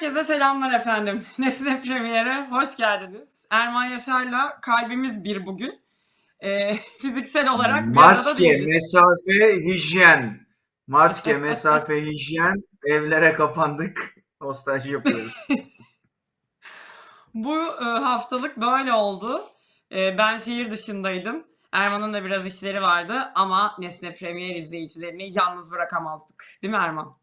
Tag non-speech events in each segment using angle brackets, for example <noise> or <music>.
Herkese selamlar efendim. <laughs> Nesne Premier'e hoş geldiniz. Erman Yaşar'la kalbimiz bir bugün. Ee, <laughs> fiziksel olarak bir arada Maske, değiliz. mesafe, hijyen. Maske, <laughs> mesafe, hijyen. Evlere kapandık. Nostalji yapıyoruz. Bu e, haftalık böyle oldu. E, ben şehir dışındaydım. Erman'ın da biraz işleri vardı ama Nesne Premier izleyicilerini yalnız bırakamazdık. Değil mi Erman?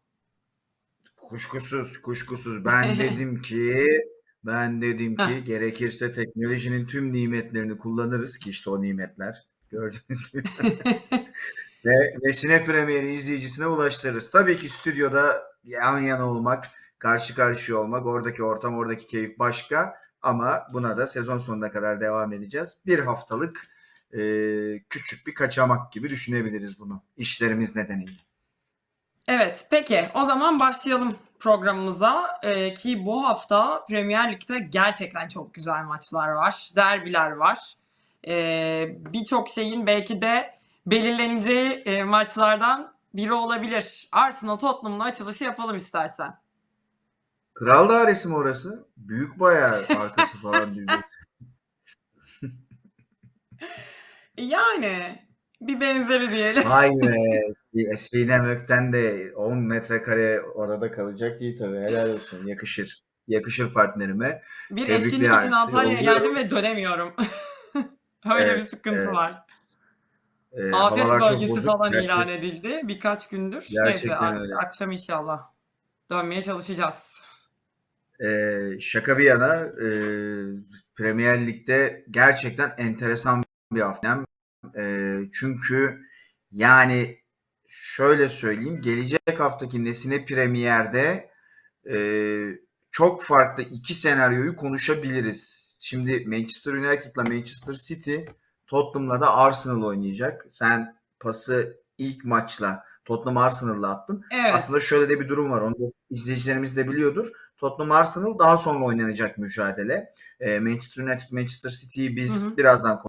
Kuşkusuz, kuşkusuz. Ben <laughs> dedim ki, ben dedim ki gerekirse teknolojinin tüm nimetlerini kullanırız ki işte o nimetler. Gördüğünüz gibi. <laughs> Ve Nesine Premier'i izleyicisine ulaştırırız. Tabii ki stüdyoda yan yana olmak, karşı karşıya olmak, oradaki ortam, oradaki keyif başka. Ama buna da sezon sonuna kadar devam edeceğiz. Bir haftalık e, küçük bir kaçamak gibi düşünebiliriz bunu. İşlerimiz nedeniyle. Evet, peki o zaman başlayalım programımıza Ee, ki bu hafta Premier Lig'de gerçekten çok güzel maçlar var, derbiler var. Ee, Birçok şeyin belki de belirleneceği e, maçlardan biri olabilir. Arsenal Tottenham'la açılışı yapalım istersen. Kral dairesi mi orası? Büyük bayağı arkası falan <laughs> büyük. Yani bir benzeri diyelim. Vay be. <laughs> Si- Sinem Ökten de 10 metrekare orada kalacak değil tabii. Helal olsun. Yakışır. Yakışır partnerime. Bir Tebrikler. etkinlik için Antalya'ya geldim ve dönemiyorum. <laughs> Öyle bir Evet, sıkıntı evet. var. Ee, Afet bölgesi falan Herkes- ilan edildi birkaç gündür. Neyse Gerçekten artık öyle. akşam inşallah dönmeye çalışacağız. Ee, şaka bir yana e, Premier Lig'de gerçekten enteresan bir hafta. E, çünkü yani şöyle söyleyeyim gelecek haftaki Nesine Premier'de e, çok farklı iki senaryoyu konuşabiliriz. Şimdi Manchester United'la Manchester City Tottenham'la da Arsenal oynayacak. Sen pası ilk maçla Tottenham Arsenal'la attın. Evet. Aslında şöyle de bir durum var. Onu da izleyicilerimiz de biliyordur. Tottenham Arsenal daha sonra oynanacak mücadele. Ee, Manchester United Manchester City'yi biz Hı hı. birazdan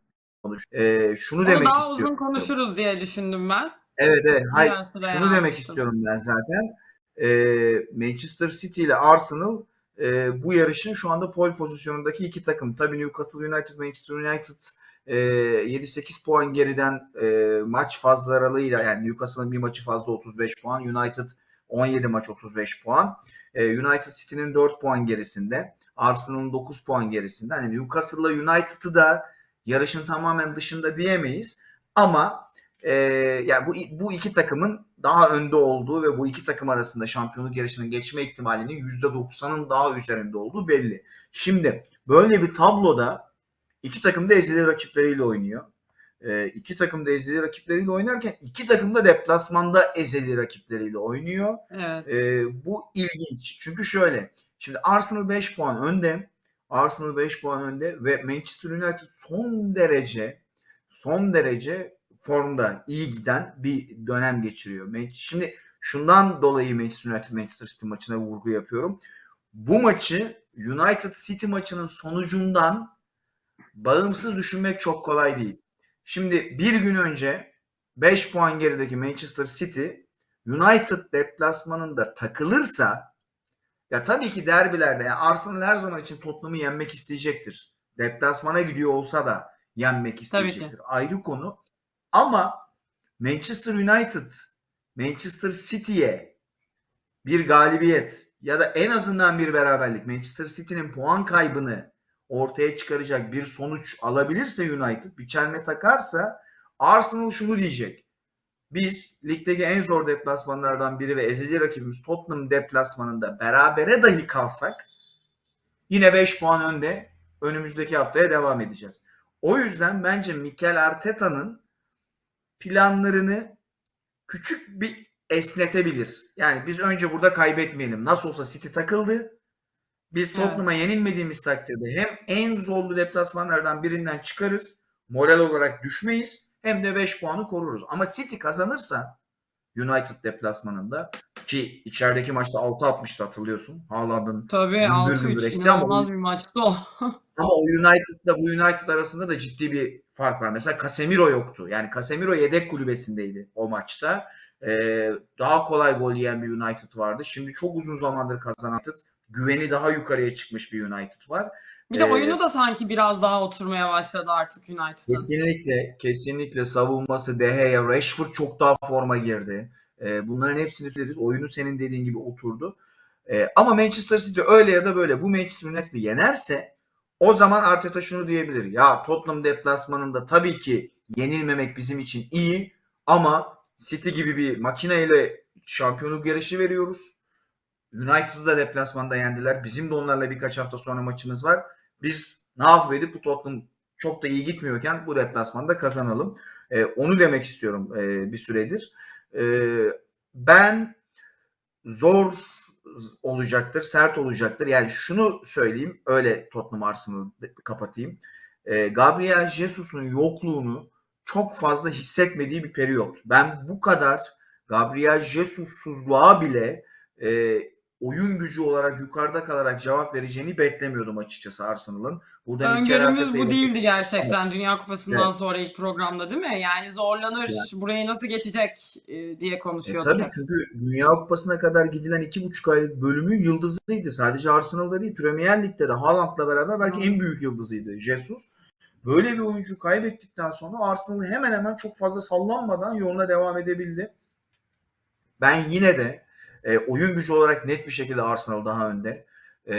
konuş. Ee, şunu Onu demek daha istiyorum. uzun konuşuruz diye düşündüm ben. Evet evet. Hayır, şunu demek istiyorum ben zaten. Ee, Manchester City ile Arsenal e, bu yarışın şu anda pole pozisyonundaki iki takım. Tabii Newcastle United, Manchester United e, 7-8 puan geriden e, maç fazlaralığıyla yani Newcastle'ın bir maçı fazla 35 puan, United 17 maç 35 puan. E, United City'nin 4 puan gerisinde, Arsenal'ın 9 puan gerisinde. Hani Newcastle'la United'ı da yarışın tamamen dışında diyemeyiz. Ama e, yani bu bu iki takımın daha önde olduğu ve bu iki takım arasında şampiyonluk yarışının geçme ihtimalinin %90'ın daha üzerinde olduğu belli. Şimdi böyle bir tabloda iki takım da ezeli rakipleriyle oynuyor. E, iki takım da ezeli rakipleriyle oynarken iki takım da deplasmanda ezeli rakipleriyle oynuyor. Evet. E, bu ilginç. Çünkü şöyle. Şimdi Arsenal 5 puan önde. Arsenal 5 puan önde ve Manchester United son derece son derece formda iyi giden bir dönem geçiriyor. Şimdi şundan dolayı Manchester United Manchester City maçına vurgu yapıyorum. Bu maçı United City maçının sonucundan bağımsız düşünmek çok kolay değil. Şimdi bir gün önce 5 puan gerideki Manchester City United deplasmanında takılırsa ya tabii ki derbilerde yani Arsenal her zaman için Tottenham'ı yenmek isteyecektir. Deplasmana gidiyor olsa da yenmek isteyecektir. Ayrı konu. Ama Manchester United Manchester City'ye bir galibiyet ya da en azından bir beraberlik Manchester City'nin puan kaybını ortaya çıkaracak bir sonuç alabilirse United bir çelme takarsa Arsenal şunu diyecek. Biz ligdeki en zor deplasmanlardan biri ve ezeli rakibimiz Tottenham deplasmanında berabere dahi kalsak yine 5 puan önde önümüzdeki haftaya devam edeceğiz. O yüzden bence Mikel Arteta'nın planlarını küçük bir esnetebilir. Yani biz önce burada kaybetmeyelim. Nasıl olsa City takıldı. Biz Evet. Tottenham'a yenilmediğimiz takdirde hem en zorlu deplasmanlardan birinden çıkarız. Moral olarak düşmeyiz. Hem de 5 puanı koruruz. Ama City kazanırsa United deplasmanında ki içerideki maçta 6 atmıştı hatırlıyorsun. Haaland'ın Tabii gümbür gümbür 6-3 esti ama inanılmaz bir maçtı <laughs> o. ama o United'la bu United arasında da ciddi bir fark var. Mesela Casemiro yoktu. Yani Casemiro yedek kulübesindeydi o maçta. Ee, daha kolay gol yiyen bir United vardı. Şimdi çok uzun zamandır kazanan United güveni daha yukarıya çıkmış bir United var. Bir de Ee, oyunu da sanki biraz daha oturmaya başladı artık United'ın. Kesinlikle, kesinlikle savunması, De Gea, Rashford çok daha forma girdi. Ee, bunların hepsini söyleriz. Oyunu senin dediğin gibi oturdu. Ee, ama Manchester City öyle ya da böyle bu Manchester United'ı yenerse o zaman Arteta şunu diyebilir. Ya Tottenham deplasmanında tabii ki yenilmemek bizim için iyi ama City gibi bir makineyle şampiyonluk yarışı veriyoruz. United'ı da deplasmanda yendiler. Bizim de onlarla birkaç hafta sonra maçımız var. Biz ne yapıp bu Tottenham çok da iyi gitmiyorken bu deplasmanda kazanalım. Ee, onu demek istiyorum e, bir süredir. Ee, ben zor olacaktır, sert olacaktır. Yani şunu söyleyeyim, öyle Tottenham Arsenal'ı kapatayım. Ee, Gabriel Jesus'un yokluğunu çok fazla hissetmediği bir periyot. Ben bu kadar Gabriel Jesus'suzluğa bile e, oyun gücü olarak yukarıda kalarak cevap vereceğini beklemiyordum açıkçası Arsenal'ın. Burada Öngörümüz bu değildi gerçekten Dünya Kupası'ndan Evet. sonra ilk programda değil mi? Yani zorlanır, burayı nasıl geçecek e, diye E, konuşuyorduk. tabii hep. çünkü Dünya Kupası'na kadar gidilen iki buçuk aylık bölümü yıldızıydı. Sadece Arsenal'da değil, Premier Lig'de de Haaland'la beraber belki Hı. en büyük yıldızıydı Jesus. Böyle bir oyuncu kaybettikten sonra Arsenal hemen hemen çok fazla sallanmadan yoluna devam edebildi. Ben yine de e, oyun gücü olarak net bir şekilde Arsenal daha önde. E,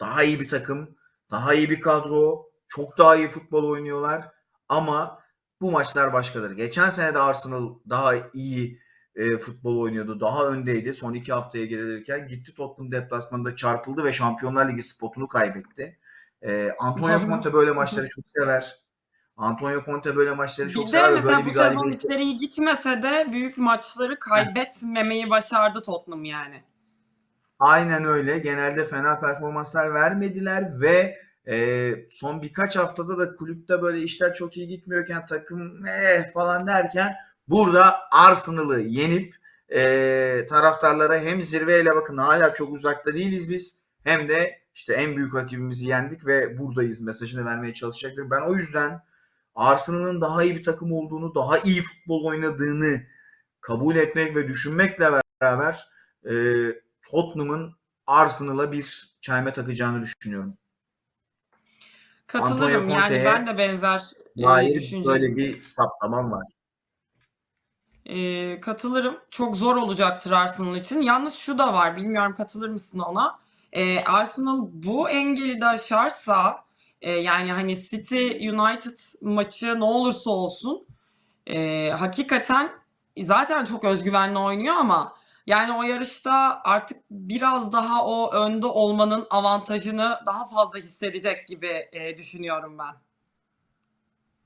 daha iyi bir takım, daha iyi bir kadro, çok daha iyi futbol oynuyorlar. Ama bu maçlar başkadır. Geçen sene de Arsenal daha iyi e, futbol oynuyordu. Daha öndeydi. Son iki haftaya gelirken gitti Tottenham deplasmanında çarpıldı ve Şampiyonlar Ligi spotunu kaybetti. E, Antonio. Conte böyle maçları çok sever. Antonio Conte böyle maçları çok Bir sever ve mesela böyle bu bir sezon galibiyet işleri iyi gitmese de büyük maçları kaybetmemeyi başardı Tottenham yani. Aynen öyle. Genelde fena performanslar vermediler ve e, son birkaç haftada da kulüpte böyle işler çok iyi gitmiyorken takım eh falan derken burada Arsenal'ı yenip e, taraftarlara hem zirveyle bakın hala çok uzakta değiliz biz hem de işte en büyük rakibimizi yendik ve buradayız mesajını vermeye çalışacaktır. Ben o yüzden Arsenal'ın daha iyi bir takım olduğunu, daha iyi futbol oynadığını kabul etmek ve düşünmekle beraber e, Tottenham'ın Arsenal'a bir çelme takacağını düşünüyorum. Katılırım yani ben de benzer e, Dair böyle bir saptamam var. E, katılırım. Çok zor olacaktır Arsenal için. Yalnız şu da var. Bilmiyorum katılır mısın ona? E, Arsenal bu engeli de aşarsa e, yani hani City United maçı ne olursa olsun e, hakikaten zaten çok özgüvenli oynuyor ama yani o yarışta artık biraz daha o önde olmanın avantajını daha fazla hissedecek gibi e, düşünüyorum ben.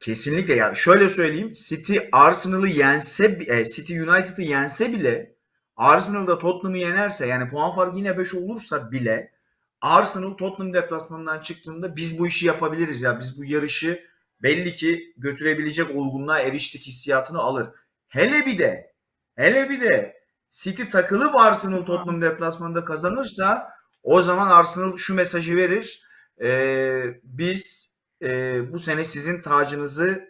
Kesinlikle ya. Şöyle söyleyeyim. City Arsenal'ı yense, e, City United'ı yense bile Arsenal'da Tottenham'ı yenerse yani puan farkı yine 5 olursa bile Arsenal Tottenham deplasmanından çıktığında biz bu işi yapabiliriz ya. Biz bu yarışı belli ki götürebilecek olgunluğa eriştik hissiyatını alır. Hele bir de hele bir de City takılıp Arsenal Tottenham deplasmanında kazanırsa o zaman Arsenal şu mesajı verir. Ee, biz e, bu sene sizin tacınızı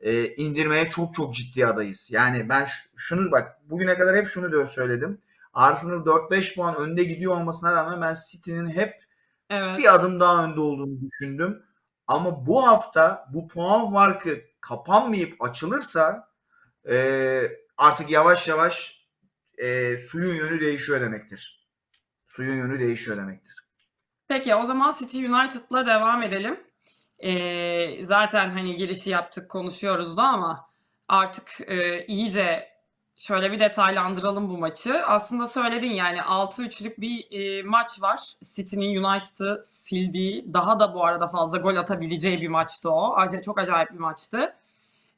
e, indirmeye çok çok ciddi adayız. Yani ben şunu bak bugüne kadar hep şunu da söyledim. Arsenal 4-5 puan önde gidiyor olmasına rağmen ben City'nin hep Evet. bir adım daha önde olduğunu düşündüm. Ama bu hafta bu puan farkı kapanmayıp açılırsa e, artık yavaş yavaş e, suyun yönü değişiyor demektir. Suyun yönü değişiyor demektir. Peki o zaman City United'la devam edelim. Ee, zaten hani girişi yaptık konuşuyoruz da ama artık e, iyice şöyle bir detaylandıralım bu maçı. Aslında söyledin yani 6-3'lük bir e, maç var. City'nin United'ı sildiği, daha da bu arada fazla gol atabileceği bir maçtı o. Çok acayip bir maçtı.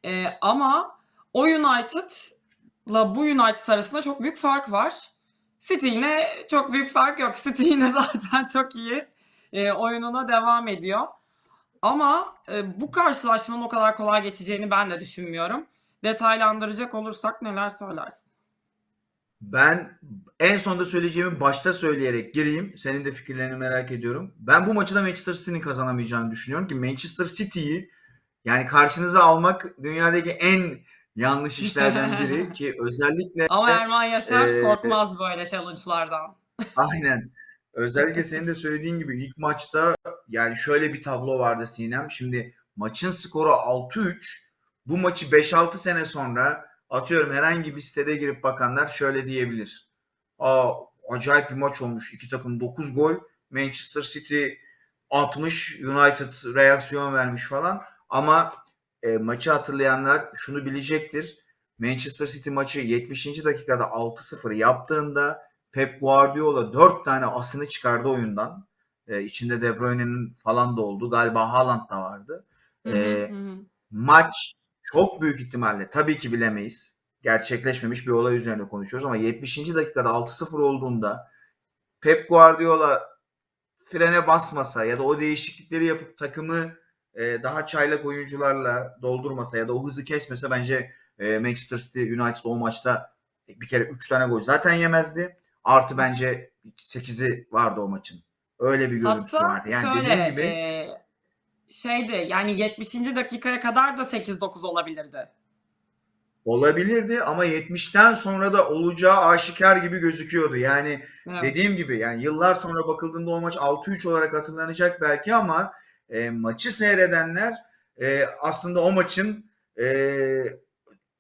Ee, ama o United'la bu United arasında çok büyük fark var. City yine çok büyük fark yok. <laughs> City yine zaten çok iyi e, oyununa devam ediyor. Ama e, bu karşılaşmanın o kadar kolay geçeceğini ben de düşünmüyorum. Detaylandıracak olursak neler söylersin? Ben en sonda söyleyeceğimi başta söyleyerek gireyim. Senin de fikirlerini merak ediyorum. Ben bu maçı da Manchester City'nin kazanamayacağını düşünüyorum ki Manchester City'yi yani karşınıza almak dünyadaki en yanlış işlerden biri <laughs> ki özellikle Ama Erman Yaşar e, korkmaz böyle challenge'lardan. aynen özellikle senin de söylediğin gibi ilk maçta yani şöyle bir tablo vardı Sinem. Şimdi maçın skoru 6-3. Bu maçı 5-6 sene sonra atıyorum herhangi bir sitede girip bakanlar şöyle diyebilir. Aa acayip bir maç olmuş. İki takım 9 gol. Manchester City 60, United reaksiyon vermiş falan. Ama e, maçı hatırlayanlar şunu bilecektir. Manchester City maçı 70. dakikada 6-0 yaptığında Pep Guardiola 4 tane asını çıkardı oyundan. E, içinde De Bruyne'nin falan da oldu. Galiba Haaland da vardı. Hı hı, E, hı hı. maç çok büyük ihtimalle tabii ki bilemeyiz. Gerçekleşmemiş bir olay üzerine konuşuyoruz ama 70. dakikada 6-0 olduğunda Pep Guardiola frene basmasa ya da o değişiklikleri yapıp takımı e, daha çaylak oyuncularla doldurmasa ya da o hızı kesmese bence e, Manchester City United o maçta bir kere 3 tane gol zaten yemezdi. Artı bence 8'i vardı o maçın. Öyle bir görüntüsü Hatta vardı. Yani şöyle dediğim gibi e, şeydi yani 70. dakikaya kadar da 8-9 olabilirdi. olabilirdi ama 70'ten sonra da olacağı aşikar gibi gözüküyordu. Yani Evet. Dediğim gibi yani yıllar sonra bakıldığında o maç 6-3 olarak hatırlanacak belki ama e, maçı seyredenler e, aslında o maçın e,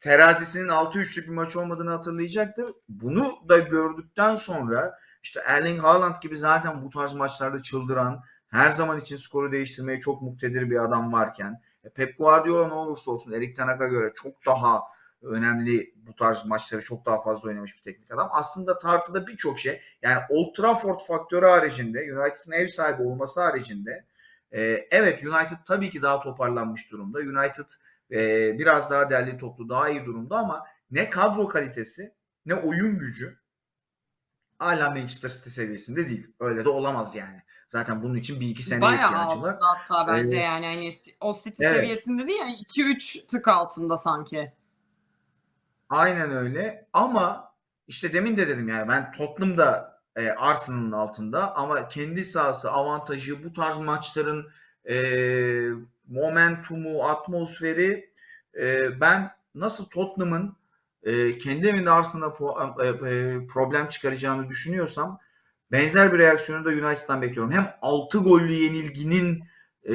terazisinin 6-3'lük bir maç olmadığını hatırlayacaktır. Bunu da gördükten sonra işte Erling Haaland gibi zaten bu tarz maçlarda çıldıran, her zaman için skoru değiştirmeye çok muktedir bir adam varken e, Pep Guardiola ne olursa olsun Erik Ten Hag'a göre çok daha önemli bu tarz maçları çok daha fazla oynamış bir teknik adam. Aslında tartıda birçok şey yani Old Trafford faktörü haricinde United'ın ev sahibi olması haricinde e, evet United tabii ki daha toparlanmış durumda. United e, biraz daha derli toplu daha iyi durumda ama ne kadro kalitesi ne oyun gücü hala Manchester City seviyesinde değil. Öyle de olamaz yani. Zaten bunun için bir iki seneye Bayağı ihtiyacı var. hatta bence Ee, yani hani o City evet. seviyesinde değil yani 2-3 tık altında sanki. Aynen öyle ama işte demin de dedim yani ben Tottenham'da e, Arsenal'ın altında ama kendi sahası avantajı bu tarz maçların e, momentumu, atmosferi e, ben nasıl Tottenham'ın e, kendi evinde Arsenal'a e, e, problem çıkaracağını düşünüyorsam benzer bir reaksiyonu da United'dan bekliyorum. Hem 6 gollü yenilginin e,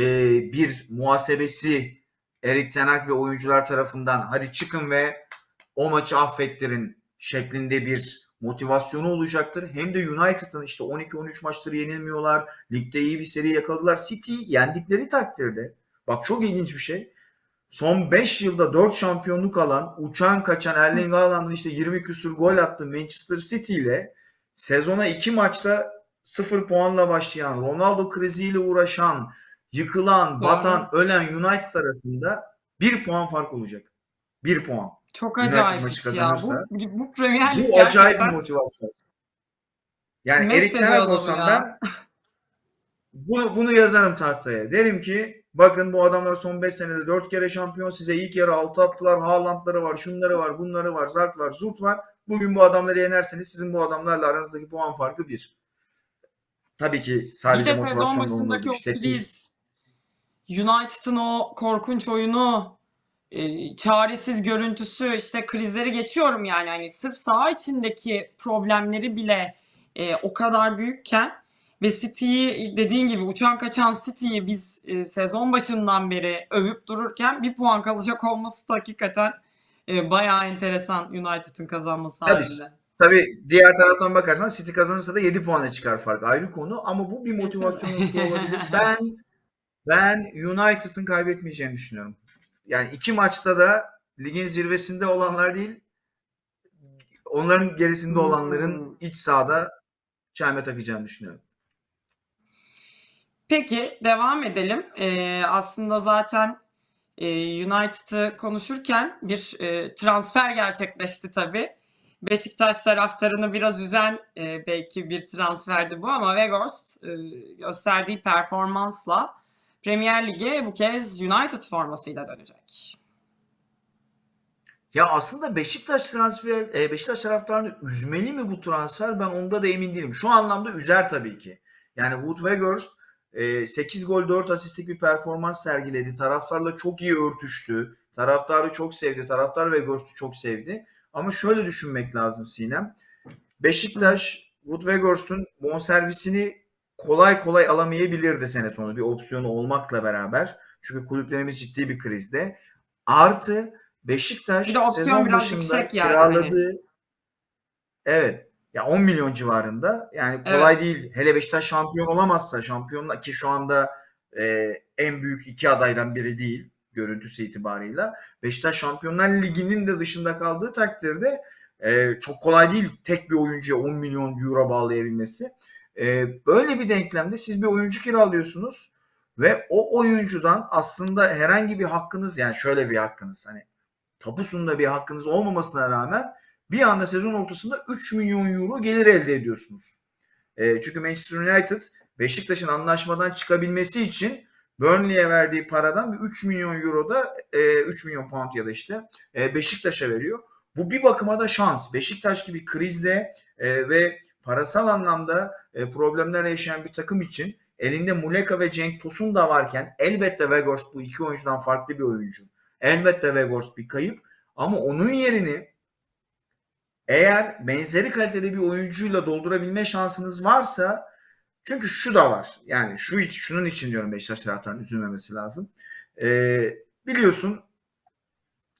bir muhasebesi Erik Ten Hag ve oyuncular tarafından hadi çıkın ve o maçı affettirin şeklinde bir motivasyonu olacaktır. Hem de United'ın işte 12-13 maçları yenilmiyorlar. Ligde iyi bir seri yakaladılar. City yendikleri takdirde bak çok ilginç bir şey. Son 5 yılda 4 şampiyonluk alan, uçan kaçan Erling Haaland'ın işte 20 küsur gol attığı Manchester City ile sezona 2 maçta 0 puanla başlayan, Ronaldo kriziyle uğraşan, yıkılan, batan, ölen United arasında 1 puan fark olacak. 1 puan. Çok United acayip iş ya. Bu, bu Premier Lig Bu acayip bir gerçekten motivasyon. Yani Erik Ten Hag olsam ben bunu, bunu yazarım tahtaya. Derim ki bakın bu adamlar son 5 senede 4 kere şampiyon size ilk yarı 6 attılar. Haaland'ları var, şunları var, bunları var, zart var, zurt var. Bugün bu adamları yenerseniz sizin bu adamlarla aranızdaki puan farkı 1. Tabii ki bir sadece de sezon başındaki o İşte kriz, United'ın o korkunç oyunu, e, çaresiz görüntüsü, işte krizleri geçiyorum yani hani sırf saha içindeki problemleri bile e, o kadar büyükken ve City'yi dediğin gibi uçan kaçan City'yi biz e, sezon başından beri övüp dururken bir puan kalacak olması da hakikaten e, bayağı enteresan United'ın kazanması Tabii. halinde. Tabii diğer taraftan bakarsan City kazanırsa da 7 puana çıkar fark. Ayrı konu ama bu bir motivasyon unsuru olabilir. <laughs> Ben ben United'ın kaybetmeyeceğini düşünüyorum. Yani iki maçta da ligin zirvesinde olanlar değil, onların gerisinde Hmm. olanların iç sahada çelme takacağını düşünüyorum. Peki devam edelim. Ee, aslında zaten e, United'ı konuşurken bir e, transfer gerçekleşti tabii. Beşiktaş taraftarını biraz üzen e, belki bir transferdi bu ama Weghorst e, gösterdiği performansla Premier Lig'e bu kez United formasıyla dönecek. Ya aslında Beşiktaş transfer, e, Beşiktaş taraftarını üzmeli mi bu transfer? Ben onda da emin değilim. Şu anlamda üzer tabii ki. Yani Wood Weghorst 8 gol 4 asistlik bir performans sergiledi. Taraftarla çok iyi örtüştü. Taraftarı çok sevdi. Taraftar Weghorst'u çok sevdi. Ama şöyle düşünmek lazım Sinem. Beşiktaş Wood Weghorst'un bonservisini kolay kolay alamayabilirdi sene sonu bir opsiyonu olmakla beraber. Çünkü kulüplerimiz ciddi bir krizde. Artı Beşiktaş Bir de opsiyon sezon biraz başında yüksek yani kiraladığı Evet. Ya 10 milyon civarında. Yani kolay değil. Hele Beşiktaş şampiyon olamazsa şampiyonla ki şu anda e, en büyük iki adaydan biri değil görüntüsü itibarıyla. Beşiktaş Şampiyonlar Ligi'nin de dışında kaldığı takdirde e, çok kolay değil tek bir oyuncuya 10 milyon euro bağlayabilmesi. E, böyle bir denklemde siz bir oyuncu kiralıyorsunuz ve o oyuncudan aslında herhangi bir hakkınız yani şöyle bir hakkınız hani tapusunda bir hakkınız olmamasına rağmen bir anda sezon ortasında 3 milyon euro gelir elde ediyorsunuz. E, çünkü Manchester United Beşiktaş'ın anlaşmadan çıkabilmesi için Burnley'e verdiği paradan bir 3 milyon euro da e, 3 milyon pound ya da işte e, Beşiktaş'a veriyor. Bu bir bakıma da şans. Beşiktaş gibi krizde e, ve parasal anlamda e, problemler yaşayan bir takım için elinde Muleka ve Cenk Tosun da varken elbette Weghorst bu iki oyuncudan farklı bir oyuncu. Elbette Weghorst bir kayıp ama onun yerini eğer benzeri kalitede bir oyuncuyla doldurabilme şansınız varsa çünkü şu da var. Yani şu şunun için diyorum Beşiktaş taraftarının üzülmemesi lazım. Ee, biliyorsun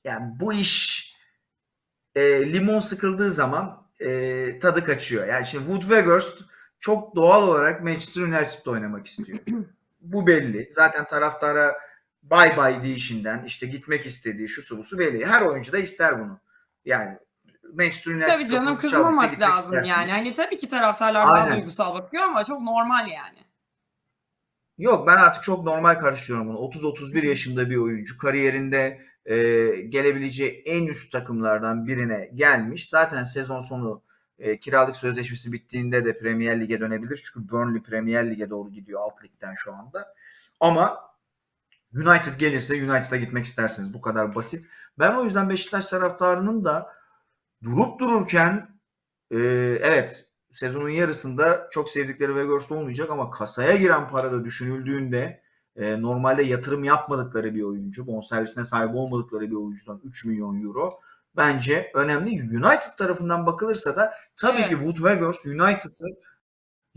yani bu iş e, limon sıkıldığı zaman e, tadı kaçıyor. Yani şimdi Wood Weghorst çok doğal olarak Manchester United'da oynamak istiyor. bu belli. Zaten taraftara bay bay deyişinden işte gitmek istediği şu su bu su belli. Her oyuncu da ister bunu. Yani United Tabii canım kızmamak lazım istersiniz. yani. Hani tabii ki taraftarlar daha duygusal bakıyor ama çok normal yani. Yok ben artık çok normal karşılıyorum bunu. 30-31 yaşında bir oyuncu. Kariyerinde e, gelebileceği en üst takımlardan birine gelmiş. Zaten sezon sonu e, kiralık sözleşmesi bittiğinde de Premier Lig'e dönebilir. Çünkü Burnley Premier Lig'e doğru gidiyor alt ligden şu anda. Ama United gelirse United'a gitmek isterseniz bu kadar basit. Ben o yüzden Beşiktaş taraftarının da durup dururken e, evet sezonun yarısında çok sevdikleri Weghorst olmayacak ama kasaya giren para da düşünüldüğünde e, normalde yatırım yapmadıkları bir oyuncu, bonservisine sahip olmadıkları bir oyuncudan 3 milyon euro bence önemli. United tarafından bakılırsa da tabii Evet. ki Wood Weghorst United'ı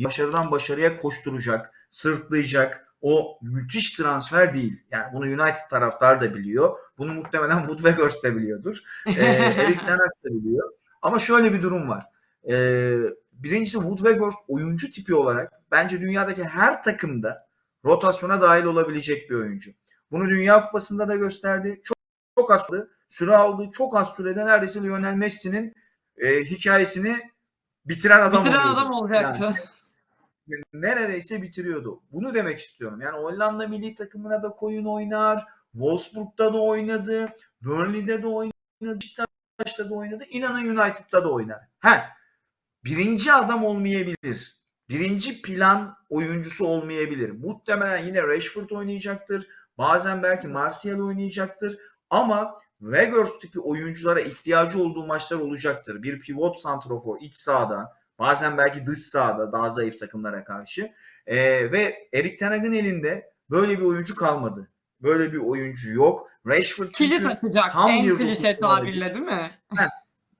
başarıdan başarıya koşturacak, sırtlayacak o müthiş transfer değil. Yani bunu United taraftar da biliyor. Bunu muhtemelen <laughs> Wood Weghorst da biliyordur. Ee, <laughs> Erik Ten Hag da biliyor. Ama şöyle bir durum var. Ee, birincisi Wood Weghorst oyuncu tipi olarak bence dünyadaki her takımda rotasyona dahil olabilecek bir oyuncu. Bunu Dünya Kupası'nda da gösterdi. Çok, çok az süre, süre aldı. Çok az sürede neredeyse Lionel Messi'nin e, hikayesini bitiren adam Bitiren oluyordu. adam olacaktı. Yani <laughs> neredeyse bitiriyordu. Bunu demek istiyorum. Yani Hollanda milli takımına da koyun oynar. Wolfsburg'da da oynadı. Burnley'de de oynadı. Beşiktaş'ta da oynadı. İnanın United'da da oynar. Ha, birinci adam olmayabilir. Birinci plan oyuncusu olmayabilir. Muhtemelen yine Rashford oynayacaktır. Bazen belki Martial oynayacaktır. Ama Weghorst tipi oyunculara ihtiyacı olduğu maçlar olacaktır. Bir pivot santrofor iç sahada, bazen belki dış sahada daha zayıf takımlara karşı. Ee, ve Erik Ten Hag'ın elinde böyle bir oyuncu kalmadı. Böyle bir oyuncu yok. Rashford Kilit açacak tam en klişe tabirle değil mi?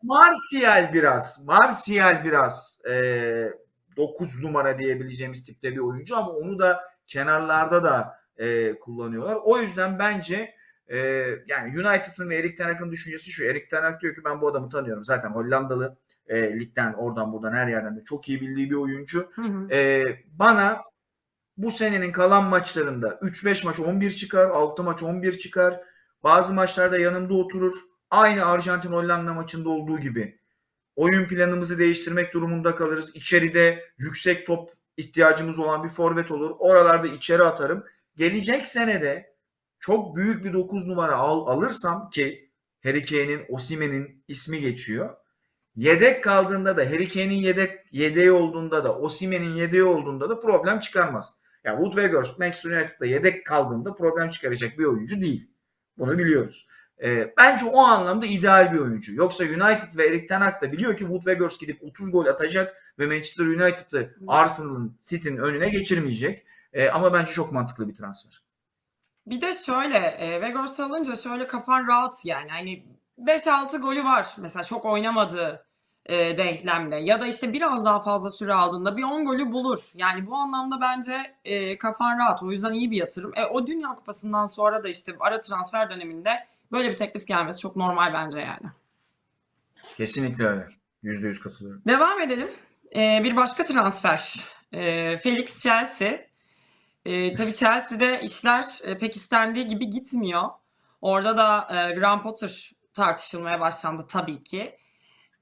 Martial biraz, Martial biraz e, 9 numara diyebileceğimiz tipte bir oyuncu ama onu da kenarlarda da e, kullanıyorlar. O yüzden bence e, yani United'ın ve Erik Ten Hag'ın düşüncesi şu. Erik Ten Hag diyor ki ben bu adamı tanıyorum. Zaten Hollandalı e, ligden oradan buradan her yerden de çok iyi bildiği bir oyuncu. Hı hı. E, bana bu senenin kalan maçlarında 3-5 maç 11 çıkar, 6 maç 11 çıkar. Bazı maçlarda yanımda oturur. Aynı Arjantin Hollanda maçında olduğu gibi. Oyun planımızı değiştirmek durumunda kalırız. İçeride yüksek top ihtiyacımız olan bir forvet olur. Oralarda içeri atarım. Gelecek senede çok büyük bir 9 numara al, alırsam ki Harry Kane'in, Osimhen'in ismi geçiyor. Yedek kaldığında da Harry Kane'in yedek yedeği olduğunda da Osimhen'in yedeği olduğunda da problem çıkarmaz. Yani Wood Weghorst Manchester United'da yedek kaldığında problem çıkaracak bir oyuncu değil. Bunu biliyoruz. Ee, bence o anlamda ideal bir oyuncu. Yoksa United ve Erik Ten Hag da biliyor ki Wood Weghorst gidip 30 gol atacak ve Manchester United'ı Arsenal'ın City'nin önüne geçirmeyecek. Ee, ama bence çok mantıklı bir transfer. Bir de şöyle e, Weghorst alınca şöyle kafan rahat yani. Hani 5-6 golü var mesela çok oynamadığı e, denklemde ya da işte biraz daha fazla süre aldığında bir 10 golü bulur. Yani bu anlamda bence e, kafan rahat. O yüzden iyi bir yatırım. E, o Dünya Kupası'ndan sonra da işte ara transfer döneminde böyle bir teklif gelmesi çok normal bence yani. Kesinlikle öyle. Yüzde yüz katılıyorum. Devam edelim. Ee, bir başka transfer. Ee, Felix Chelsea. Ee, tabii Chelsea'de işler e, pek istendiği gibi gitmiyor. Orada da e, Graham Potter tartışılmaya başlandı tabii ki.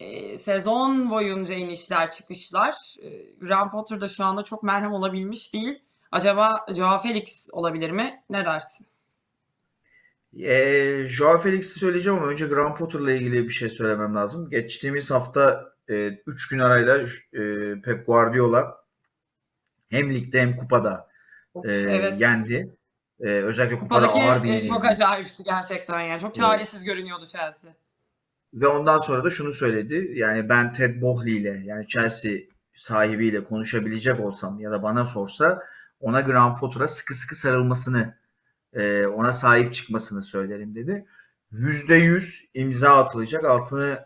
Ee, sezon boyunca inişler çıkışlar. Ee, Graham Potter da şu anda çok merhem olabilmiş değil. Acaba Joao Felix olabilir mi? Ne dersin? Ee, Joao Felix'i söyleyeceğim ama önce Graham Potter'la ilgili bir şey söylemem lazım. Geçtiğimiz hafta 3 gün arayla e, Pep Guardiola hem ligde hem kupada e, Evet. yendi. E, özellikle kupada Kupadaki ağır bir e, yenilgi. çok acayipti gerçekten yani. Çok çaresiz görünüyordu Chelsea. Ve ondan sonra da şunu söyledi. Yani ben Ted Bohley ile yani Chelsea sahibiyle konuşabilecek olsam ya da bana sorsa ona Graham Potter'a sıkı sıkı sarılmasını e, ona sahip çıkmasını söylerim dedi. Yüzde yüz imza atılacak altını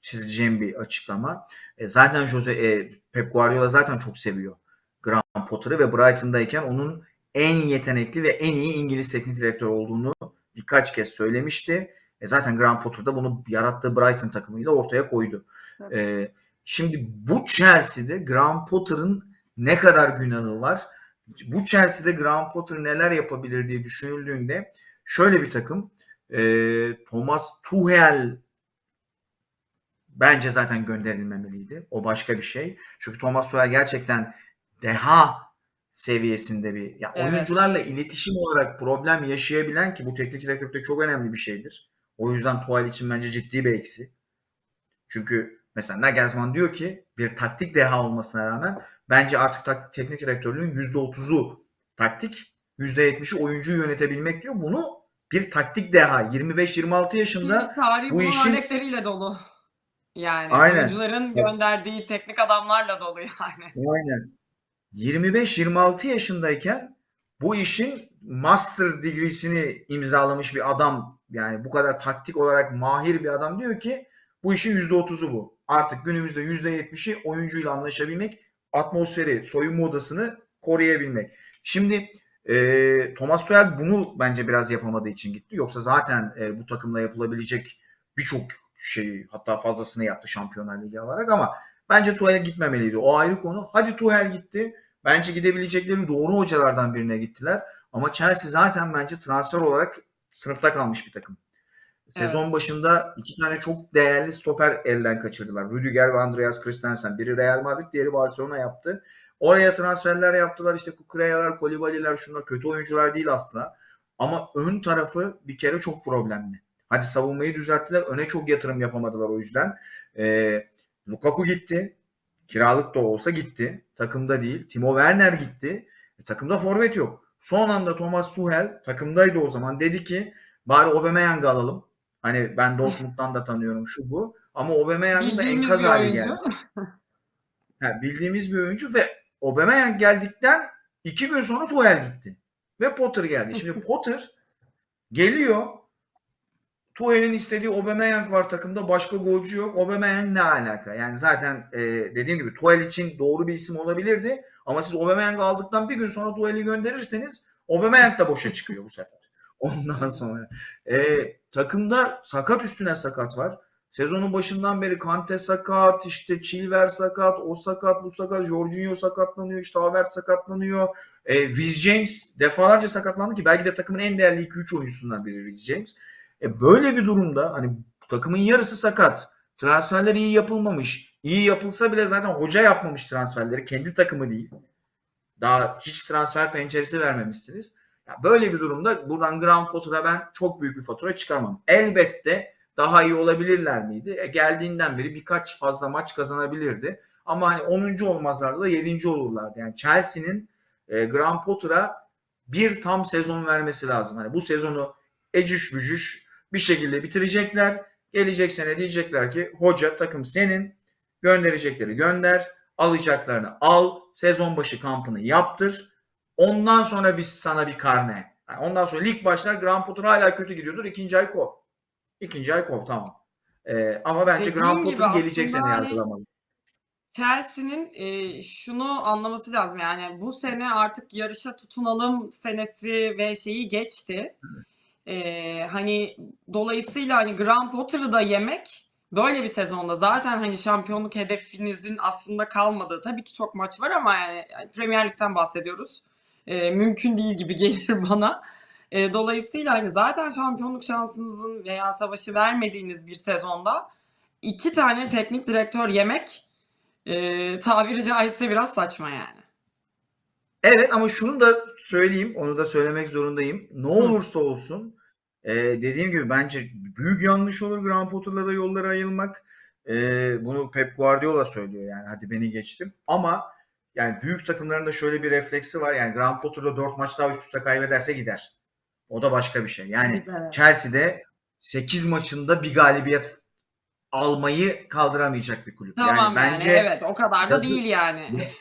çizeceğim bir açıklama. E, zaten Jose e, Pep Guardiola zaten çok seviyor Graham Potter'ı ve Brighton'dayken onun en yetenekli ve en iyi İngiliz teknik direktör olduğunu birkaç kez söylemişti. E zaten Graham Potter da bunu yarattığı Brighton takımıyla ortaya koydu. Evet. E, şimdi bu Chelsea'de Graham Potter'ın ne kadar günahı var? Bu Chelsea'de Graham Potter neler yapabilir diye düşünüldüğünde şöyle bir takım e, Thomas Tuchel bence zaten gönderilmemeliydi. O başka bir şey. Çünkü Thomas Tuchel gerçekten deha seviyesinde bir ya Evet. oyuncularla iletişim olarak problem yaşayabilen ki bu teknik direktörlükte çok önemli bir şeydir. O yüzden Tuchel için bence ciddi bir eksi. Çünkü mesela Nagelsmann diyor ki bir taktik deha olmasına rağmen bence artık tak- teknik direktörlüğün %30'u taktik, %70'i oyuncuyu yönetebilmek diyor. Bunu bir taktik deha 25-26 yaşında tarih bu işin- örnekleriyle dolu. Yani Aynen. oyuncuların gönderdiği teknik adamlarla dolu yani. Aynen. 25-26 yaşındayken bu işin master degree'sini imzalamış bir adam yani bu kadar taktik olarak mahir bir adam diyor ki bu işin %30'u bu. Artık günümüzde %70'i oyuncuyla anlaşabilmek, atmosferi, soyunma odasını koruyabilmek. Şimdi e, Thomas Tuchel bunu bence biraz yapamadığı için gitti. Yoksa zaten e, bu takımla yapılabilecek birçok şeyi hatta fazlasını yaptı Şampiyonlar Ligi alarak ama Bence Tuhel'e gitmemeliydi. O ayrı konu. Hadi Tuhel gitti. Bence gidebilecekleri doğru hocalardan birine gittiler. Ama Chelsea zaten bence transfer olarak sınıfta kalmış bir takım. Sezon başında iki tane çok değerli stoper elden kaçırdılar. Rüdiger ve Andreas Christensen. Biri Real Madrid, diğeri Barcelona yaptı. Oraya transferler yaptılar. İşte Kukureyalar, Kolibaliler şunlar kötü oyuncular değil asla. Ama ön tarafı bir kere çok problemli. Hadi savunmayı düzelttiler. Öne çok yatırım yapamadılar o yüzden. Ee, Lukaku gitti. Kiralık da olsa gitti. Takımda değil. Timo Werner gitti. E, takımda forvet yok. Son anda Thomas Tuchel takımdaydı o zaman. Dedi ki bari Aubameyang'ı alalım. Hani ben Dortmund'dan da tanıyorum şu bu. Ama Aubameyang'ın da enkaz hali geldi. <laughs> Ha, bildiğimiz bir oyuncu ve Aubameyang geldikten iki gün sonra Tuchel gitti. Ve Potter geldi. Şimdi <laughs> Potter geliyor. Tuchel'in istediği Aubameyang var takımda. Başka golcü yok. Aubameyang ne alaka? Yani zaten e, dediğim gibi Tuchel için doğru bir isim olabilirdi. Ama siz Aubameyang'ı aldıktan bir gün sonra Tuchel'i gönderirseniz Aubameyang da boşa çıkıyor bu sefer. <laughs> Ondan sonra. E, takımda sakat üstüne sakat var. Sezonun başından beri Kante sakat, işte Chilwell sakat, o sakat, bu sakat, Jorginho sakatlanıyor, işte Havertz sakatlanıyor. E, Reece James defalarca sakatlandı ki belki de takımın en değerli 2-3 oyuncusundan biri Reece James. E, böyle bir durumda hani takımın yarısı sakat. Transferler iyi yapılmamış. İyi yapılsa bile zaten hoca yapmamış transferleri. Kendi takımı değil. Daha hiç transfer penceresi vermemişsiniz. Ya böyle bir durumda buradan Graham Potter'a ben çok büyük bir fatura çıkarmam. Elbette daha iyi olabilirler miydi? E, geldiğinden beri birkaç fazla maç kazanabilirdi. Ama hani 10. olmazlardı da 7. olurlardı. Yani Chelsea'nin e, Graham Potter'a bir tam sezon vermesi lazım. Hani bu sezonu ecüş bücüş bir şekilde bitirecekler. Gelecek sene diyecekler ki hoca takım senin. Gönderecekleri gönder. Alacaklarını al. Sezon başı kampını yaptır. Ondan sonra biz sana bir karne. Yani ondan sonra lig başlar Graham Potter hala kötü gidiyordur. İkinci ay kov. İkinci ay kov tamam. Ee, ama bence Dediğin Graham gibi Potter gelecek sene hani yargılamalı. Chelsea'nin e, şunu anlaması lazım yani bu sene artık yarışa tutunalım senesi ve şeyi geçti. E, hani dolayısıyla hani Graham Potter'ı da yemek böyle bir sezonda zaten hani şampiyonluk hedefinizin aslında kalmadığı tabii ki çok maç var ama yani, yani Premier Lig'den bahsediyoruz. E, mümkün değil gibi <laughs> gelir bana. E, dolayısıyla hani zaten şampiyonluk şansınızın veya savaşı vermediğiniz bir sezonda iki tane teknik direktör yemek e, tabiri caizse biraz saçma yani. Evet ama şunu da söyleyeyim, onu da söylemek zorundayım. Ne olursa olsun e, dediğim gibi bence büyük yanlış olur Graham Potter'la da yollara ayrılmak. E, bunu Pep Guardiola söylüyor yani hadi beni geçtim. Ama yani büyük takımların da şöyle bir refleksi var. Yani Graham Potter'la 4 maç daha üst üste kaybederse gider. O da başka bir şey. Yani Gider. Chelsea'de 8 maçında bir galibiyet almayı kaldıramayacak bir kulüp. Tamam yani yani, bence evet o kadar da yazı- değil yani.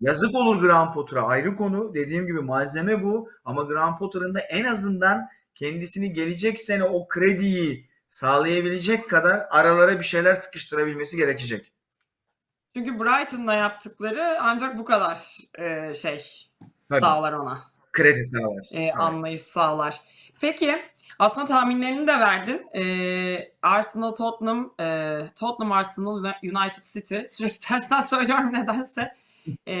Yazık olur Graham Potter'a ayrı konu. Dediğim gibi malzeme bu. Ama Graham Potter'ın da en azından kendisini gelecek sene o krediyi sağlayabilecek kadar aralara bir şeyler sıkıştırabilmesi gerekecek. Çünkü Brighton'da yaptıkları ancak bu kadar e, şey Tabii. sağlar ona. Kredi sağlar. e, Evet. anlayış sağlar. Peki aslında tahminlerini de verdin. E, Arsenal Tottenham, e, Tottenham Arsenal United City <laughs> sürekli tersten söylüyorum nedense. E,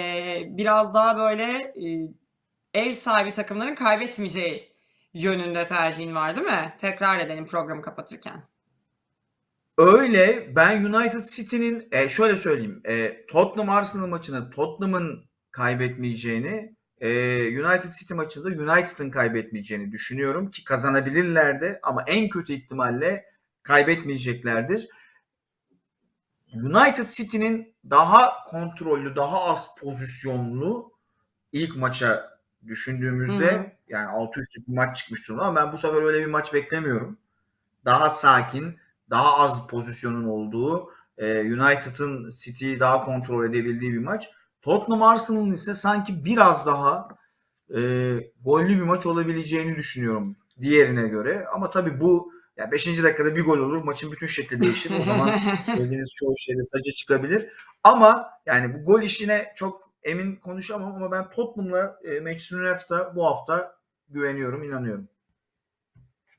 biraz daha böyle e, ev sahibi takımların kaybetmeyeceği yönünde tercihin var değil mi? Tekrar edelim programı kapatırken. Öyle ben United City'nin e, şöyle söyleyeyim. E, Tottenham Arsenal maçını Tottenham'ın kaybetmeyeceğini e, United City maçında United'ın kaybetmeyeceğini düşünüyorum ki kazanabilirler de ama en kötü ihtimalle kaybetmeyeceklerdir. United City'nin daha kontrollü, daha az pozisyonlu ilk maça düşündüğümüzde Hı hı. yani 6-3'lük bir maç çıkmış durumda ama ben bu sefer öyle bir maç beklemiyorum. Daha sakin, daha az pozisyonun olduğu, e, United'ın City'yi daha kontrol edebildiği bir maç. Tottenham Arsenal'ın ise sanki biraz daha e, gollü bir maç olabileceğini düşünüyorum diğerine göre. Ama tabii bu ya 5. dakikada bir gol olur, maçın bütün şekli değişir. O zaman <laughs> söylediğiniz çoğu şeyde taca çıkabilir. Ama yani bu gol işine çok emin konuşamam ama ben Tottenham'la e, Manchester United'a bu hafta güveniyorum, inanıyorum.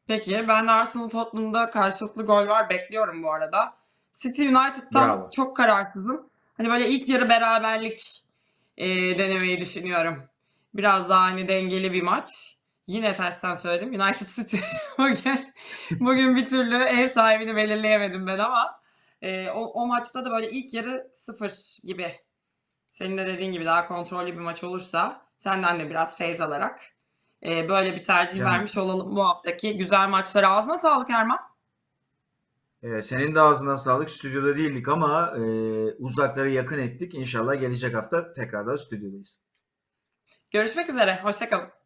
Peki ben de Arsenal Tottenham'da karşılıklı gol var bekliyorum bu arada. City United'tan Bravo. çok kararsızım. Hani böyle ilk yarı beraberlik e, denemeyi düşünüyorum. Biraz daha hani dengeli bir maç. Yine tersten söyledim. United City <laughs> bugün, bugün bir türlü ev sahibini belirleyemedim ben ama e, o, o maçta da böyle ilk yarı sıfır gibi. Senin de dediğin gibi daha kontrollü bir maç olursa senden de biraz feyz alarak e, böyle bir tercih Canım. vermiş olalım bu haftaki güzel maçlara. Ağzına sağlık Erman. Ee, senin de ağzına sağlık. Stüdyoda değildik ama e, uzakları yakın ettik. İnşallah gelecek hafta tekrardan stüdyodayız. Görüşmek üzere. Hoşçakalın.